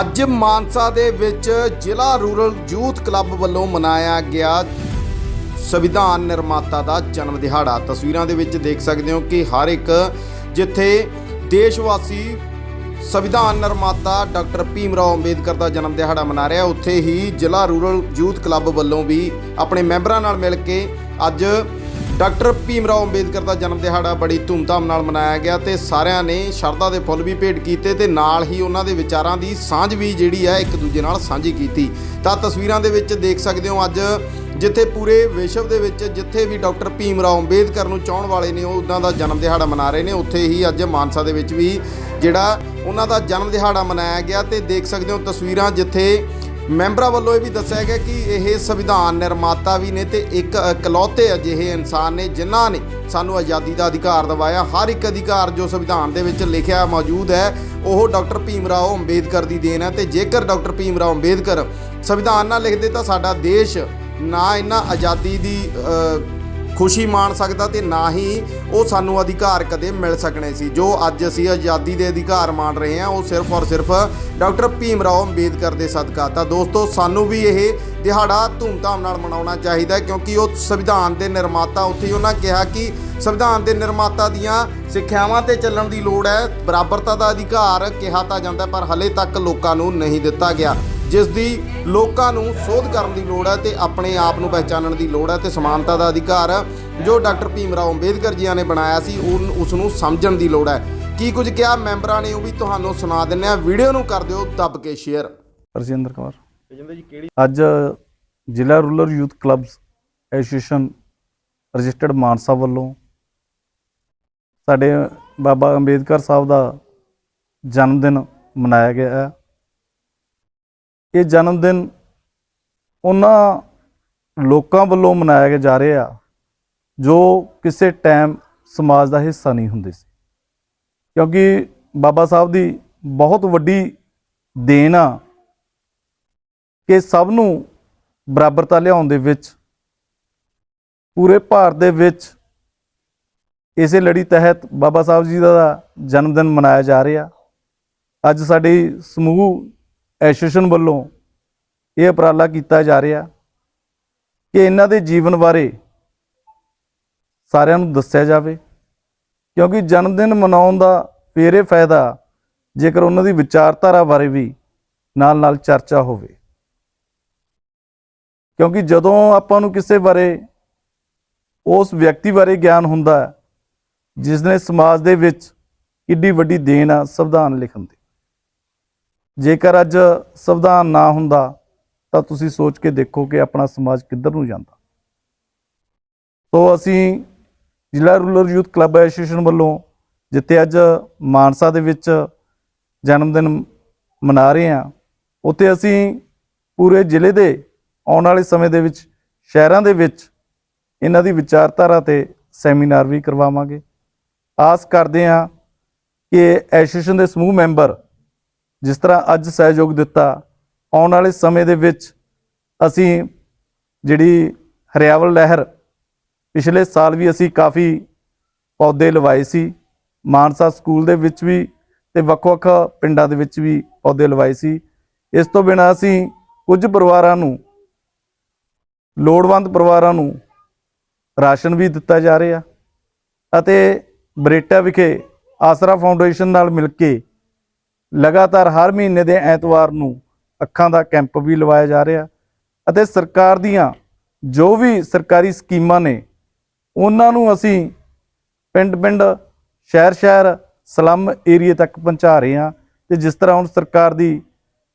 ਅੱਜ ਮਾਨਸਾ ਦੇ ਵਿੱਚ ਜ਼ਿਲ੍ਹਾ ਰੂਰਲ ਯੂਥ ਕਲੱਬ ਵੱਲੋਂ ਮਨਾਇਆ ਗਿਆ ਸੰਵਿਧਾਨ ਨਿਰਮਾਤਾ ਦਾ ਜਨਮ ਦਿਹਾੜਾ। ਤਸਵੀਰਾਂ ਦੇ ਵਿੱਚ ਦੇਖ ਸਕਦੇ ਹੋ ਕਿ ਹਰ ਇੱਕ ਜਿੱਥੇ ਦੇਸ਼ ਵਾਸੀ ਸੰਵਿਧਾਨ ਨਿਰਮਾਤਾ ਡਾਕਟਰ ਭੀਮ ਰਾਓ ਅੰਬੇਦਕਰ ਦਾ ਜਨਮ ਦਿਹਾੜਾ ਮਨਾ ਰਿਹਾ, ਉੱਥੇ ਹੀ ਜ਼ਿਲ੍ਹਾ ਰੂਰਲ ਯੂਥ ਕਲੱਬ ਵੱਲੋਂ ਵੀ ਆਪਣੇ ਮੈਂਬਰਾਂ ਨਾਲ ਮਿਲ ਕੇ ਅੱਜ ਡਾਕਟਰ ਭੀਮ ਰਾਓ ਅੰਬੇਦਕਰ ਦਾ ਜਨਮ ਦਿਹਾੜਾ ਬੜੀ ਧੂਮਧਾਮ ਨਾਲ ਮਨਾਇਆ ਗਿਆ ਤੇ ਸਾਰਿਆਂ ਨੇ ਸ਼ਰਧਾ ਦੇ ਫੁੱਲ ਵੀ ਭੇਟ ਕੀਤੇ ਤੇ ਨਾਲ ਹੀ ਉਹਨਾਂ ਦੇ ਵਿਚਾਰਾਂ ਦੀ ਸਾਂਝ ਵੀ ਜਿਹੜੀ ਹੈ ਇੱਕ ਦੂਜੇ ਨਾਲ ਸਾਂਝੀ ਕੀਤੀ। ਤਾਂ ਤਸਵੀਰਾਂ ਦੇ ਵਿੱਚ ਦੇਖ ਸਕਦੇ ਹੋ ਅੱਜ ਜਿੱਥੇ ਪੂਰੇ ਵਿਸ਼ਵ ਦੇ ਵਿੱਚ ਜਿੱਥੇ ਵੀ ਡਾਕਟਰ ਭੀਮ ਰਾਓ ਅੰਬੇਦਕਰ ਨੂੰ ਚਾਹਣ ਵਾਲੇ ਨੇ ਉਹ ਉਹਨਾਂ ਦਾ ਜਨਮ ਦਿਹਾੜਾ ਮਨਾ ਰਹੇ ਨੇ, ਉੱਥੇ ਹੀ ਅੱਜ ਮਾਨਸਾ ਦੇ ਵਿੱਚ ਵੀ ਜਿਹੜਾ ਉਹਨਾਂ ਦਾ ਜਨਮ ਦਿਹਾੜਾ ਮਨਾਇਆ ਗਿਆ ਤੇ ਦੇਖ ਸਕਦੇ ਹੋ ਤਸਵੀਰਾਂ ਜਿੱਥੇ ਮੈਂਬਰਾਂ ਵੱਲੋਂ ਇਹ ਵੀ ਦੱਸਿਆ ਗਿਆ ਕਿ ਇਹ ਸੰਵਿਧਾਨ ਨਿਰਮਾਤਾ ਵੀ ਨੇ ਤੇ ਇੱਕ ਇਕਲੌਤੇ ਅਜਿਹੇ ਇਨਸਾਨ ਨੇ ਜਿਨ੍ਹਾਂ ਨੇ ਸਾਨੂੰ ਆਜ਼ਾਦੀ ਦਾ ਅਧਿਕਾਰ ਦਿਵਾਇਆ। ਹਰ ਇੱਕ ਅਧਿਕਾਰ ਜੋ ਸੰਵਿਧਾਨ ਦੇ ਵਿੱਚ ਲਿਖਿਆ ਮੌਜੂਦ ਹੈ, ਉਹ ਡਾਕਟਰ ਭੀਮ ਰਾਓ ਅੰਬੇਦਕਰ ਦੀ ਦੇਣ ਹੈ ਤੇ ਜੇਕਰ ਡਾਕਟਰ ਭੀਮ ਰਾਓ ਅੰਬੇਦਕਰ ਸੰਵਿਧਾਨ ਨਾ ਲਿਖਦੇ ਤਾਂ ਸਾਡਾ ਦੇਸ਼ ਨਾ ਇਹਨਾਂ ਆਜ਼ਾਦੀ ਦੀ ਖੁਸ਼ੀ ਮਾਣ ਸਕਦਾ ਤੇ ਨਾ ਹੀ ਉਹ ਸਾਨੂੰ ਅਧਿਕਾਰ ਕਦੇ ਮਿਲ ਸਕਣੇ ਸੀ। ਜੋ ਅੱਜ ਅਸੀਂ ਆਜ਼ਾਦੀ ਦੇ ਅਧਿਕਾਰ ਮਾਣ ਰਹੇ ਹਾਂ, ਉਹ ਸਿਰਫ ਔਰ ਸਿਰਫ ਡਾਕਟਰ ਭੀਮ ਰਾਓ ਅੰਬੇਦਕਰ ਦੇ ਸਦਕਾ ਤਾਂ ਦੋਸਤੋ, ਸਾਨੂੰ ਵੀ ਇਹ ਦਿਹਾੜਾ ਧੂਮਧਾਮ ਨਾਲ ਮਨਾਉਣਾ ਚਾਹੀਦਾ ਕਿਉਂਕਿ ਉਹ ਸੰਵਿਧਾਨ ਦੇ ਨਿਰਮਾਤਾ, ਉੱਥੇ ਹੀ ਉਹਨਾਂ ਕਿਹਾ ਕਿ ਸੰਵਿਧਾਨ ਦੇ ਨਿਰਮਾਤਾ ਦੀਆਂ ਸਿੱਖਿਆਵਾਂ ਤੇ ਚੱਲਣ ਦੀ ਲੋੜ ਹੈ। ਬਰਾਬਰਤਾ ਦਾ ਅਧਿਕਾਰ ਕਿਹਾ ਤਾਂ ਜਾਂਦਾ ਪਰ ਹਲੇ ਤੱਕ ਲੋਕਾਂ ਨੂੰ ਨਹੀਂ ਦਿੱਤਾ ਗਿਆ। ਜਿਸ ਦੀ ਲੋਕਾਂ ਨੂੰ ਸੋਧ ਕਰਨ ਦੀ ਲੋੜ ਹੈ ਤੇ ਆਪਣੇ ਆਪ ਨੂੰ ਪਹਿਚਾਨਣ ਦੀ ਲੋੜ ਹੈ ਤੇ ਸਮਾਨਤਾ ਦਾ ਅਧਿਕਾਰ ਜੋ ਡਾਕਟਰ ਭੀਮ ਰਾਓ ਅੰਬੇਦਕਰ ਜੀਆਂ ਨੇ ਬਣਾਇਆ ਸੀ ਉਹ ਉਸ ਨੂੰ ਸਮਝਣ ਦੀ ਲੋੜ ਹੈ। ਕੀ ਕੁਝ ਕਿਹਾ ਮੈਂਬਰਾਂ ਨੇ ਉਹ ਵੀ ਤੁਹਾਨੂੰ ਸੁਣਾ ਦਿੰਨੇ ਆ ਵੀਡੀਓ ਨੂੰ ਕਰ ਦਿਓ ਦੱਬ ਕੇ ਸ਼ੇਅਰ। ਰਜਿੰਦਰ ਕੁਮਾਰ ਰਜਿੰਦਰ ਜੀ ਕਿਹੜੀ ਅੱਜ ਜ਼ਿਲ੍ਹਾ rural youth clubs association registered Mansa ਵੱਲੋਂ ਸਾਡੇ ਬਾਬਾ ਅੰਬੇਦਕਰ ਸਾਹਿਬ ਦਾ ਜਨਮ ਦਿਨ ਮਨਾਇਆ ਗਿਆ ਹੈ। ਇਹ ਜਨਮ ਦਿਨ ਉਹਨਾਂ ਲੋਕਾਂ ਵੱਲੋਂ ਮਨਾਇਆ ਜਾ ਰਿਹਾ ਜੋ ਕਿਸੇ ਟਾਈਮ ਸਮਾਜ ਦਾ ਹਿੱਸਾ ਨਹੀਂ ਹੁੰਦੇ ਸੀ। ਕਿਉਂਕਿ ਬਾਬਾ ਸਾਹਿਬ ਦੀ ਬਹੁਤ ਵੱਡੀ ਦੇਣ ਆ ਕਿ ਸਭ ਨੂੰ ਬਰਾਬਰਤਾ ਲਿਆਉਣ ਦੇ ਵਿੱਚ, ਪੂਰੇ ਭਾਰਤ ਦੇ ਵਿੱਚ ਇਸੇ ਲੜੀ ਤਹਿਤ ਬਾਬਾ ਸਾਹਿਬ ਜੀ ਦਾ ਜਨਮ ਦਿਨ ਮਨਾਇਆ ਜਾ ਰਿਹਾ। ਅੱਜ ਸਾਡੀ ਸਮੂਹ ਐਸੋਸੀਏਸ਼ਨ ਵੱਲੋਂ ਇਹ ਉਪਰਾਲਾ ਕੀਤਾ ਜਾ ਰਿਹਾ ਕਿ ਇਹਨਾਂ ਦੇ ਜੀਵਨ ਬਾਰੇ ਸਾਰਿਆਂ ਨੂੰ ਦੱਸਿਆ ਜਾਵੇ, ਕਿਉਂਕਿ ਜਨਮ ਦਿਨ ਮਨਾਉਣ ਦਾ ਫੇਰ ਇਹ ਫਾਇਦਾ ਜੇਕਰ ਉਹਨਾਂ ਦੀ ਵਿਚਾਰਧਾਰਾ ਬਾਰੇ ਵੀ ਨਾਲ ਨਾਲ ਚਰਚਾ ਹੋਵੇ। ਕਿਉਂਕਿ ਜਦੋਂ ਆਪਾਂ ਨੂੰ ਕਿਸੇ ਬਾਰੇ, ਉਸ ਵਿਅਕਤੀ ਬਾਰੇ ਗਿਆਨ ਹੁੰਦਾ ਹੈ ਜਿਸ ਨੇ ਸਮਾਜ ਦੇ ਵਿੱਚ ਕਿੱਡੀ ਵੱਡੀ ਦੇਣ ਆ, ਸੰਵਿਧਾਨ ਲਿਖਣ ਦੀ। ਜੇਕਰ ਅੱਜ ਸੰਵਿਧਾਨ ਨਾ ਹੁੰਦਾ, ਤਾਂ ਤੁਸੀਂ ਸੋਚ ਕੇ ਦੇਖੋ ਕਿ ਆਪਣਾ ਸਮਾਜ ਕਿੱਧਰ ਨੂੰ ਜਾਂਦਾ। ਸੋ ਅਸੀਂ ਜ਼ਿਲ੍ਹਾ ਰੂਰਲ ਯੂਥ ਕਲੱਬ ਐਸੋਸੀਏਸ਼ਨ ਵੱਲੋਂ ਜਿੱਥੇ ਅੱਜ ਮਾਨਸਾ ਦੇ ਵਿੱਚ ਜਨਮ ਦਿਨ ਮਨਾ ਰਹੇ ਹਾਂ, ਉੱਥੇ ਅਸੀਂ ਪੂਰੇ ਜ਼ਿਲ੍ਹੇ ਦੇ ਆਉਣ ਵਾਲੇ ਸਮੇਂ ਦੇ ਵਿੱਚ, ਸ਼ਹਿਰਾਂ ਦੇ ਵਿੱਚ ਇਹਨਾਂ ਦੀ ਵਿਚਾਰਧਾਰਾ ਤੇ ਸੈਮੀਨਾਰ ਵੀ ਕਰਵਾਵਾਂਗੇ। ਆਸ ਕਰਦੇ ਹਾਂ ਕਿ ਐਸੋਸੀਏਸ਼ਨ ਦੇ ਸਮੂਹ ਮੈਂਬਰ ਜਿਸ ਤਰ੍ਹਾਂ ਅੱਜ ਸਹਿਯੋਗ ਦਿੱਤਾ, ਆਉਣ ਵਾਲੇ ਸਮੇਂ ਦੇ ਵਿੱਚ ਅਸੀਂ ਜਿਹੜੀ ਹਰਿਆਵਲ ਲਹਿਰ ਪਿਛਲੇ ਸਾਲ ਵੀ ਅਸੀਂ ਕਾਫੀ ਪੌਦੇ ਲਵਾਏ ਸੀ, ਮਾਨਸਾ ਸਕੂਲ ਦੇ ਵਿੱਚ ਵੀ ਤੇ ਵੱਖ-ਵੱਖ ਪਿੰਡਾਂ ਦੇ ਵਿੱਚ ਵੀ ਪੌਦੇ ਲਵਾਏ ਸੀ। ਇਸ ਤੋਂ ਬਿਨਾਂ ਅਸੀਂ ਕੁਝ ਪਰਿਵਾਰਾਂ ਨੂੰ, ਲੋੜਵੰਦ ਪਰਿਵਾਰਾਂ ਨੂੰ ਰਾਸ਼ਨ ਵੀ ਦਿੱਤਾ ਜਾ ਰਿਹਾ ਅਤੇ ਬਰੇਟਾ ਵਿਖੇ ਆਸਰਾ ਫਾਊਂਡੇਸ਼ਨ ਨਾਲ ਮਿਲ ਕੇ ਲਗਾਤਾਰ ਹਰ ਮਹੀਨੇ ਦੇ ਐਤਵਾਰ ਨੂੰ ਅੱਖਾਂ ਦਾ ਕੈਂਪ ਵੀ ਲਵਾਇਆ ਜਾ ਰਿਹਾ ਅਤੇ ਸਰਕਾਰ ਦੀਆਂ ਜੋ ਵੀ ਸਰਕਾਰੀ ਸਕੀਮਾਂ ਨੇ, ਉਹਨਾਂ ਨੂੰ ਅਸੀਂ ਪਿੰਡ-ਪਿੰਡ, ਸ਼ਹਿਰ-ਸ਼ਹਿਰ, ਸਲਮ ਏਰੀਏ ਤੱਕ ਪਹੁੰਚਾ ਰਹੇ ਹਾਂ ਤੇ ਜਿਸ ਤਰ੍ਹਾਂ ਹੁਣ ਸਰਕਾਰ ਦੀ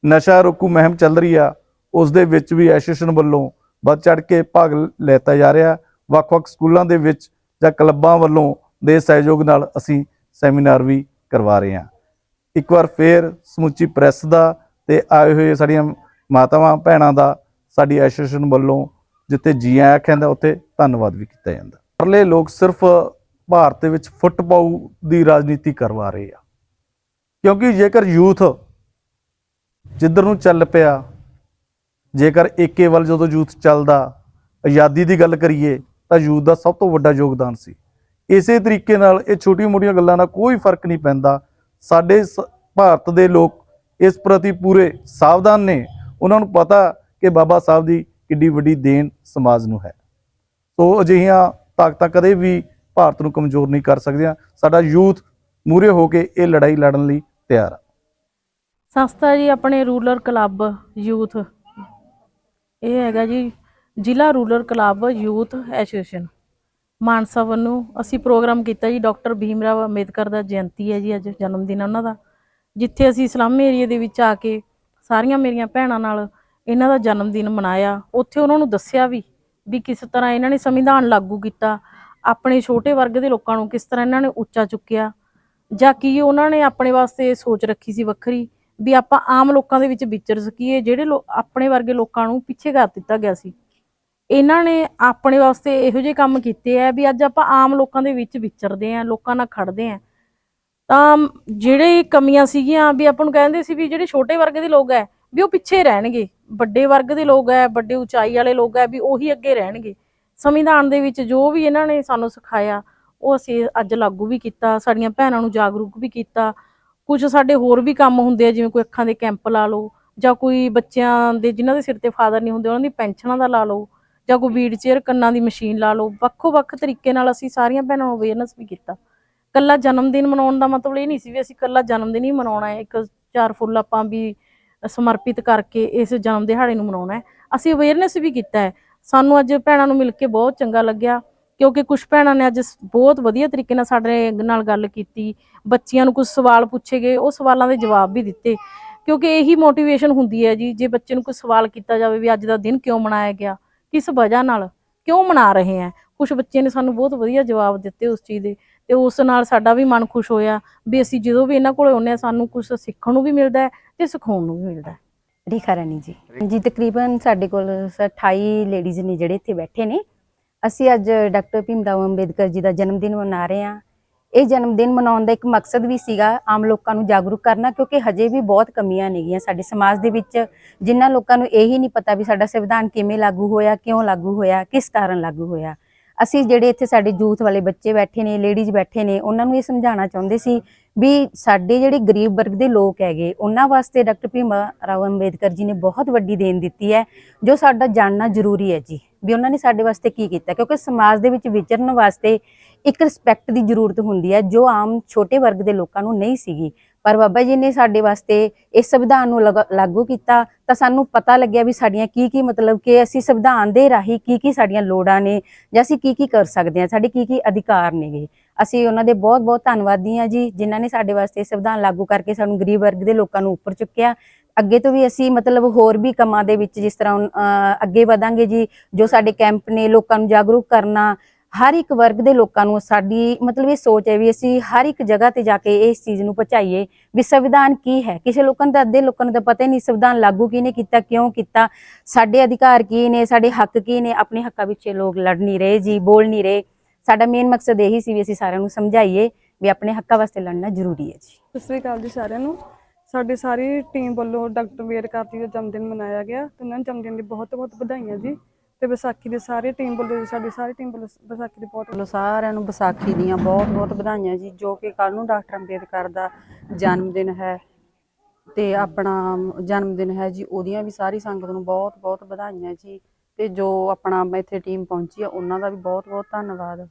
ਨਸ਼ਾ ਰੋਕੂ ਮੁਹਿੰਮ ਚੱਲ ਰਹੀ ਆ, ਉਸ ਦੇ ਵਿੱਚ ਵੀ ਐਸੋਸੀਏਸ਼ਨ ਵੱਲੋਂ ਵੱਧ ਚੜ ਕੇ ਭਾਗ ਲੈਤਾ ਜਾ ਰਿਹਾ। ਵੱਖ-ਵੱਖ ਸਕੂਲਾਂ ਦੇ ਵਿੱਚ ਜਾਂ ਕਲੱਬਾਂ ਵੱਲੋਂ ਦੇ ਸਹਿਯੋਗ ਨਾਲ ਅਸੀਂ ਸੈਮੀਨਾਰ ਵੀ ਕਰਵਾ ਰਹੇ ਹਾਂ। ਇੱਕ ਵਾਰ ਫੇਰ ਸਮੁੱਚੀ ਪ੍ਰੈਸ ਦਾ ਤੇ ਆਏ ਹੋਏ ਸਾਡੀਆਂ ਮਾਤਾਵਾਂ, ਭੈਣਾਂ ਦਾ ਸਾਡੀ ਐਸੋਸੀਏਸ਼ਨ ਵੱਲੋਂ ਜਿੱਥੇ ਜੀ ਆਇਆਂ ਕਹਿੰਦਾ ਉੱਥੇ ਧੰਨਵਾਦ ਵੀ ਕੀਤਾ ਜਾਂਦਾ। ਪਰਲੇ ਲੋਕ ਸਿਰਫ ਭਾਰਤ ਦੇ ਵਿੱਚ ਫੁੱਟਬਾਲ ਦੀ ਰਾਜਨੀਤੀ ਕਰਵਾ ਰਹੇ ਆ। ਕਿਉਂਕਿ ਜੇਕਰ ਯੂਥ ਜਿੱਧਰ ਨੂੰ ਚੱਲ ਪਿਆ, ਜੇਕਰ ਏਕੇ ਵੱਲ ਜਦੋਂ ਯੂਥ ਚੱਲਦਾ, ਆਜ਼ਾਦੀ ਦੀ ਗੱਲ ਕਰੀਏ, ਤਾਂ ਯੂਥ ਦਾ ਸਭ ਤੋਂ ਵੱਡਾ ਯੋਗਦਾਨ ਸੀ। ਇਸੇ ਤਰੀਕੇ ਨਾਲ ਇਹ ਛੋਟੀ-ਮੋਟੀਆਂ ਗੱਲਾਂ ਨਾਲ ਕੋਈ ਫ਼ਰਕ ਨਹੀਂ ਪੈਂਦਾ ਸਾਡੇ ਸ- ਭਾਰਤ ਦੇ ਲੋਕ ਇਸ ਪ੍ਰਤੀ ਪੂਰੇ ਸਾਵਧਾਨ ਨੇ। ਉਹਨਾਂ ਨੂੰ ਪਤਾ ਕਿ ਬਾਬਾ ਸਾਹਿਬ ਦੀ ਕਿੱਡੀ ਵੱਡੀ ਦੇਣ ਸਮਾਜ ਨੂੰ ਹੈ। ਸੋ ਅਜਿਹੀਆਂ ਤਾਕਤਾਂ ਕਦੇ ਵੀ ਭਾਰਤ ਨੂੰ ਕਮਜ਼ੋਰ ਨਹੀਂ ਕਰ ਸਕਦੀਆਂ। ਸਾਡਾ ਯੂਥ ਮੂਰੇ ਹੋ ਕੇ ਇਹ ਲੜਾਈ ਲੜਨ ਲਈ ਤਿਆਰ ਆ। ਸੰਸਥਾ ਜੀ, ਆਪਣੇ ਰੂਰਲ ਕਲੱਬ ਯੂਥ। ਇਹ ਹੈਗਾ ਜੀ, ਜ਼ਿਲ੍ਹਾ rural club youth association. Mansa ਵੱਲੋਂ ਅਸੀਂ ਪ੍ਰੋਗਰਾਮ ਕੀਤਾ ਜੀ, ਡਾਕਟਰ ਭੀਮ ਰਾਵ ਅੰਬੇਦਕਰ ਦਾ ਜਯੰਤੀ ਹੈ ਜੀ, ਅੱਜ ਜਨਮ ਦਿਨ ਉਹਨਾਂ ਦਾ। ਜਿੱਥੇ ਅਸੀਂ ਇਸਲਾਮੀ ਏਰੀਏ ਦੇ ਵਿੱਚ ਆ ਕੇ ਸਾਰੀਆਂ ਮੇਰੀਆਂ ਭੈਣਾਂ ਨਾਲ ਇਹਨਾਂ ਦਾ ਜਨਮ ਦਿਨ ਮਨਾਇਆ। ਉੱਥੇ ਉਹਨਾਂ ਨੂੰ ਦੱਸਿਆ ਵੀ ਵੀ ਕਿਸ ਤਰ੍ਹਾਂ ਇਹਨਾਂ ਨੇ ਸੰਵਿਧਾਨ ਲਾਗੂ ਕੀਤਾ, ਆਪਣੇ ਛੋਟੇ ਵਰਗ ਦੇ ਲੋਕਾਂ ਨੂੰ ਕਿਸ ਤਰ੍ਹਾਂ ਇਹਨਾਂ ਨੇ ਉੱਚਾ ਚੁੱਕਿਆ, ਜਾਂ ਕੀ ਉਹਨਾਂ ਨੇ ਆਪਣੇ ਵਾਸਤੇ ਸੋਚ ਰੱਖੀ ਸੀ ਵੱਖਰੀ, ਵੀ ਆਪਾਂ ਆਮ ਲੋਕਾਂ ਦੇ ਵਿੱਚ ਵਿਚਰ ਸਕੀਏ, ਜਿਹੜੇ ਲੋ, ਆਪਣੇ ਵਰਗੇ ਲੋਕਾਂ ਨੂੰ ਪਿੱਛੇ ਕਰ ਦਿੱਤਾ ਗਿਆ ਸੀ। ਇਹਨਾਂ ਨੇ ਆਪਣੇ ਵਾਸਤੇ ਇਹੋ ਜਿਹੇ ਕੰਮ ਕੀਤੇ ਆ ਵੀ ਅੱਜ ਆਪਾਂ ਆਮ ਲੋਕਾਂ ਦੇ ਵਿੱਚ ਵਿਚਰਦੇ ਆ, ਲੋਕਾਂ ਨਾਲ ਖੜਦੇ ਆ। ਤਾਂ ਜਿਹੜੇ ਕਮੀਆਂ ਸੀਗੀਆਂ ਵੀ ਆਪਾਂ ਨੂੰ ਕਹਿੰਦੇ ਸੀ ਵੀ ਜਿਹੜੇ ਛੋਟੇ ਵਰਗ ਦੇ ਲੋਕ ਐ ਵੀ ਉਹ ਪਿੱਛੇ ਰਹਿਣਗੇ। ਵੱਡੇ ਵਰਗ ਦੇ ਲੋਕ ਐ ਵੱਡੇ ਉਚਾਈ ਵਾਲੇ ਲੋਕ ਐ ਵੀ ਉਹੀ ਅੱਗੇ ਰਹਿਣਗੇ। ਸੰਵਿਧਾਨ ਦੇ ਵਿੱਚ ਜੋ ਵੀ ਇਹਨਾਂ ਨੇ ਸਾਨੂੰ ਸਿਖਾਇਆ, ਉਹ ਅਸੀਂ ਅੱਜ ਲਾਗੂ ਵੀ ਕੀਤਾ, ਸਾਡੀਆਂ ਭੈਣਾਂ ਨੂੰ ਜਾਗਰੂਕ ਵੀ ਕੀਤਾ। ਕੁਝ ਸਾਡੇ ਹੋਰ ਵੀ ਕੰਮ ਹੁੰਦੇ ਆ, ਜਿਵੇਂ ਕੋਈ ਅੱਖਾਂ ਦੇ ਕੈਂਪ ਲਾ ਲਓ, ਜਾਂ ਕੋਈ ਬੱਚਿਆਂ ਦੇ ਜਿਨ੍ਹਾਂ ਦੇ ਸਿਰ ਤੇ ਫਾਦਰ ਨਹੀਂ ਹੁੰਦੇ, ਉਹਨਾਂ ਦੀ ਪੈਨਸ਼ਨਾਂ ਦਾ ਲਾ ਲਓ। ਜਾਂ ਕੋਈ ਵੀਲ ਚੇਅਰ ਕੰਨਾਂ ਦੀ ਮਸ਼ੀਨ ਲਾ ਲਓ, ਵੱਖੋ ਵੱਖ ਤਰੀਕੇ ਨਾਲ ਅਸੀਂ ਸਾਰੀਆਂ ਭੈਣਾਂ ਨੂੰ ਅਵੇਅਰਨੈਸ ਵੀ ਕੀਤਾ। ਕੱਲਾ ਜਨਮ ਦਿਨ ਮਨਾਉਣ ਦਾ ਮਤਲਬ ਇਹ ਨਹੀਂ ਸੀ ਵੀ ਅਸੀਂ ਕੱਲਾ ਜਨਮ ਦਿਨ ਹੀ ਮਨਾਉਣਾ ਹੈ, ਇੱਕ ਚਾਰ ਫੁੱਲ ਆਪਾਂ ਵੀ ਸਮਰਪਿਤ ਕਰਕੇ ਇਸ ਜਨਮ ਦਿਹਾੜੇ ਨੂੰ ਮਨਾਉਣਾ ਹੈ। ਅਸੀਂ ਅਵੇਅਰਨੈਸ ਵੀ ਕੀਤਾ ਹੈ। ਸਾਨੂੰ ਅੱਜ ਭੈਣਾਂ ਨੂੰ ਮਿਲ ਕੇ ਬਹੁਤ ਚੰਗਾ ਲੱਗਿਆ, ਕਿਉਂਕਿ ਕੁਝ ਭੈਣਾਂ ਨੇ ਅੱਜ ਬਹੁਤ ਵਧੀਆ ਤਰੀਕੇ ਨਾਲ ਸਾਡੇ ਨਾਲ ਗੱਲ ਕੀਤੀ, ਬੱਚਿਆਂ ਨੂੰ ਕੁਝ ਸਵਾਲ ਪੁੱਛੇ ਗਏ, ਉਹ ਸਵਾਲਾਂ ਦੇ ਜਵਾਬ ਵੀ ਦਿੱਤੇ। ਕਿਉਂਕਿ ਇਹੀ ਮੋਟੀਵੇਸ਼ਨ ਹੁੰਦੀ ਹੈ ਜੀ, ਜੇ ਬੱਚੇ ਨੂੰ ਕੋਈ ਸਵਾਲ ਕੀਤਾ ਜਾਵੇ ਵੀ ਅੱਜ ਦਾ ਦਿਨ ਕਿਉਂ ਮਨਾਇਆ ਗਿਆ ਕਿਸ ਵਜ੍ਹਾ ਨਾਲ? ਕਿਉਂ ਮਨਾ ਰਹੇ ਆ ਕੁਝ ਬੱਚੇ ਨੇ ਸਾਨੂੰ ਬਹੁਤ ਵਧੀਆ ਜਵਾਬ ਦਿੱਤੇ ਉਸ ਚੀਜ਼ ਦੇ ਤੇ ਉਸ ਨਾਲ ਸਾਡਾ ਵੀ ਮਨ ਖੁਸ਼ ਹੋਇਆ ਵੀ ਅਸੀਂ ਜਦੋਂ ਵੀ ਇਹਨਾਂ ਕੋਲ ਆਉਂਦੇ ਆ ਸਾਨੂੰ ਕੁਝ ਸਿੱਖਣ ਨੂੰ ਵੀ ਮਿਲਦਾ ਹੈ ਤੇ ਸਿਖਾਉਣ ਨੂੰ ਵੀ ਮਿਲਦਾ ਹੈ ਰੇਖਾ ਰਾਣੀ ਜੀ ਜੀ ਤਕਰੀਬਨ ਸਾਡੇ ਕੋਲ ਸਰ 28 ਲੇਡੀਜ਼ ਨੇ ਜਿਹੜੇ ਇੱਥੇ ਬੈਠੇ ਨੇ। ਅਸੀਂ ਅੱਜ ਡਾਕਟਰ ਭੀਮ ਰਾਓ ਅੰਬੇਦਕਰ ਜੀ ਦਾ ਜਨਮ ਦਿਨ ਮਨਾ ਰਹੇ ਹਾਂ। ਇਹ ਜਨਮ ਦਿਨ ਮਨਾਉਣ ਦਾ ਇੱਕ ਮਕਸਦ ਵੀ ਸੀਗਾ ਆਮ ਲੋਕਾਂ ਨੂੰ ਜਾਗਰੂਕ ਕਰਨਾ, ਕਿਉਂਕਿ ਹਜੇ ਵੀ ਬਹੁਤ ਕਮੀਆਂ ਨੇਗੀਆਂ ਸਾਡੇ ਸਮਾਜ ਦੇ ਵਿੱਚ, ਜਿਨ੍ਹਾਂ ਲੋਕਾਂ ਨੂੰ ਇਹ ਹੀ ਨਹੀਂ ਪਤਾ ਵੀ ਸਾਡਾ ਸੰਵਿਧਾਨ ਕਿਵੇਂ ਲਾਗੂ ਹੋਇਆ, ਕਿਉਂ ਲਾਗੂ ਹੋਇਆ, ਕਿਸ ਕਾਰਨ ਲਾਗੂ ਹੋਇਆ। ਅਸੀਂ ਜਿਹੜੇ ਇੱਥੇ ਸਾਡੇ ਯੂਥ ਵਾਲੇ ਬੱਚੇ ਬੈਠੇ ਨੇ, ਲੇਡੀਜ਼ ਬੈਠੇ ਨੇ, ਉਹਨਾਂ ਨੂੰ ਇਹ ਸਮਝਾਉਣਾ ਚਾਹੁੰਦੇ ਸੀ ਵੀ ਸਾਡੇ ਜਿਹੜੇ ਗਰੀਬ ਵਰਗ ਦੇ ਲੋਕ ਹੈਗੇ, ਉਹਨਾਂ ਵਾਸਤੇ ਡਾਕਟਰ ਭੀਮ ਰਾਓ ਅੰਬੇਦਕਰ ਜੀ ਨੇ ਬਹੁਤ ਵੱਡੀ ਦੇਣ ਦਿੱਤੀ ਹੈ, ਜੋ ਸਾਡਾ ਜਾਣਨਾ ਜ਼ਰੂਰੀ ਹੈ ਜੀ, ਵੀ ਉਹਨਾਂ ਨੇ ਸਾਡੇ ਵਾਸਤੇ ਕੀ ਕੀਤਾ, ਕਿਉਂਕਿ ਸਮਾਜ ਦੇ ਵਿੱਚ ਵਿਚਰਨ ਵਾਸਤੇ ਇੱਕ ਰਿਸਪੈਕਟ ਦੀ ਜ਼ਰੂਰਤ ਹੁੰਦੀ ਹੈ, ਜੋ ਆਮ ਛੋਟੇ ਵਰਗ ਦੇ ਲੋਕਾਂ ਨੂੰ ਨਹੀਂ ਸੀਗੀ। ਪਰ ਬਾਬਾ ਜੀ ਨੇ ਸਾਡੇ ਵਾਸਤੇ ਇਸ ਸੰਵਿਧਾਨ ਨੂੰ ਲਗਾ- ਲਾਗੂ ਕੀਤਾ ਤਾਂ ਸਾਨੂੰ ਪਤਾ ਲੱਗਿਆ ਵੀ ਸਾਡੀਆਂ ਕੀ ਕੀ ਮਤਲਬ ਕਿ ਅਸੀਂ ਸੰਵਿਧਾਨ ਦੇ ਰਾਹੀਂ ਕੀ ਕੀ ਸਾਡੀਆਂ ਲੋੜਾਂ ਨੇ ਜਾਂ ਅਸੀਂ ਕੀ ਕੀ ਕਰ ਸਕਦੇ ਹਾਂ, ਸਾਡੇ ਕੀ ਕੀ ਅਧਿਕਾਰ ਨੇਗੇ। ਅਸੀਂ ਉਹਨਾਂ ਦੇ ਬਹੁਤ ਬਹੁਤ ਧੰਨਵਾਦੀ ਹਾਂ ਜੀ, ਜਿਨ੍ਹਾਂ ਨੇ ਸਾਡੇ ਵਾਸਤੇ ਸੰਵਿਧਾਨ ਲਾਗੂ ਕਰਕੇ ਸਾਨੂੰ ਗਰੀਬ ਵਰਗ ਦੇ ਲੋਕਾਂ ਨੂੰ ਉੱਪਰ ਚੁੱਕਿਆ। ਅੱਗੇ ਤੋਂ ਵੀ ਅਸੀਂ ਮਤਲਬ ਹੋਰ ਵੀ ਕੰਮਾਂ ਦੇ ਵਿੱਚ ਜਿਸ ਤਰ੍ਹਾਂ ਅੱਗੇ ਵਧਾਂਗੇ ਜੀ, ਜੋ ਸਾਡੇ ਕੈਂਪ ਨੇ ਲੋਕਾਂ ਨੂੰ ਜਾਗਰੂਕ ਕਰਨਾ ਹਰ ਇੱਕ ਵਰਗ ਦੇ ਲੋਕਾਂ ਨੂੰ ਸਾਡੀ ਮਤਲਬ ਇਹ ਸੋਚ ਹੈ ਵੀ ਅਸੀਂ ਹਰ ਇੱਕ ਜਗ੍ਹਾ ਤੇ ਜਾ ਕੇ ਇਸ ਚੀਜ਼ ਨੂੰ ਪਹੁੰਚਾਈਏ ਵੀ ਸੰਵਿਧਾਨ ਕੀ ਹੈ। ਕਿਸੇ ਲੋਕਾਂ ਨੂੰ ਤਾਂ ਅੱਧੇ ਲੋਕਾਂ ਨੂੰ ਤਾਂ ਪਤਾ ਹੀ ਨਹੀਂ ਸੰਵਿਧਾਨ ਲਾਗੂ ਕਿਹਨੇ ਕੀਤਾ, ਕਿਉਂ ਕੀਤਾ, ਸਾਡੇ ਅਧਿਕਾਰ ਕੀ ਨੇ, ਸਾਡੇ ਹੱਕ ਕੀ ਨੇ, ਆਪਣੇ ਹੱਕਾਂ ਵਿੱਚ ਲੋਕ ਲੜ ਨਹੀਂ ਰਹੇ ਜੀ, ਬੋਲ ਨਹੀਂ ਰਹੇ। ਸਾਡਾ ਮੇਨ ਮਕਸਦ ਇਹੀ ਸੀ ਵੀ ਅਸੀਂ ਸਾਰਿਆਂ ਨੂੰ ਸਮਝਾਈਏ ਵੀ ਆਪਣੇ ਹੱਕਾਂ ਵਾਸਤੇ ਲੜਨਾ ਜ਼ਰੂਰੀ ਹੈ ਜੀ। ਸਤਿ ਸ੍ਰੀ ਅਕਾਲ ਜੀ ਸਾਰਿਆਂ ਨੂੰ। ਸਾਡੀ ਸਾਰੀ ਟੀਮ ਵੱਲੋਂ ਡਾਕਟਰ ਅੰਬੇਡਕਰ ਜੀ ਦਾ ਜਨਮ ਦਿਨ ਮਨਾਇਆ ਗਿਆ ਤੇ ਉਹਨਾਂ ਨੂੰ ਜਨਮ ਦਿਨ ਦੀ ਬਹੁਤ ਬਹੁਤ ਵਧਾਈਆਂ ਜੀ। ਤੇ ਵਿਸਾਖੀ ਦੇ ਸਾਰੇ ਟੀਮ ਵੱਲੋਂ ਸਾਡੀ ਸਾਰੀ ਟੀਮ ਵੱਲੋਂ ਵਿਸਾਖੀ ਦੇ ਬਹੁਤ ਵੱਲੋਂ ਸਾਰਿਆਂ ਨੂੰ ਵਿਸਾਖੀ ਦੀਆਂ ਬਹੁਤ ਬਹੁਤ ਵਧਾਈਆਂ ਜੀ, ਜੋ ਕਿ ਕੱਲ ਨੂੰ ਡਾਕਟਰ ਅੰਬੇਦਕਰ ਦਾ ਜਨਮ ਦਿਨ ਹੈ ਤੇ ਆਪਣਾ ਜਨਮ ਦਿਨ ਹੈ ਜੀ, ਉਹਦੀਆਂ ਵੀ ਸਾਰੀ ਸੰਗਤ ਨੂੰ ਬਹੁਤ ਬਹੁਤ ਵਧਾਈਆਂ ਜੀ ਤੇ ਜੋ ਆਪਣਾ ਇੱਥੇ ਟੀਮ ਪਹੁੰਚੀ ਆ ਉਹਨਾਂ ਦਾ ਵੀ ਬਹੁਤ ਬਹੁਤ ਧੰਨਵਾਦ।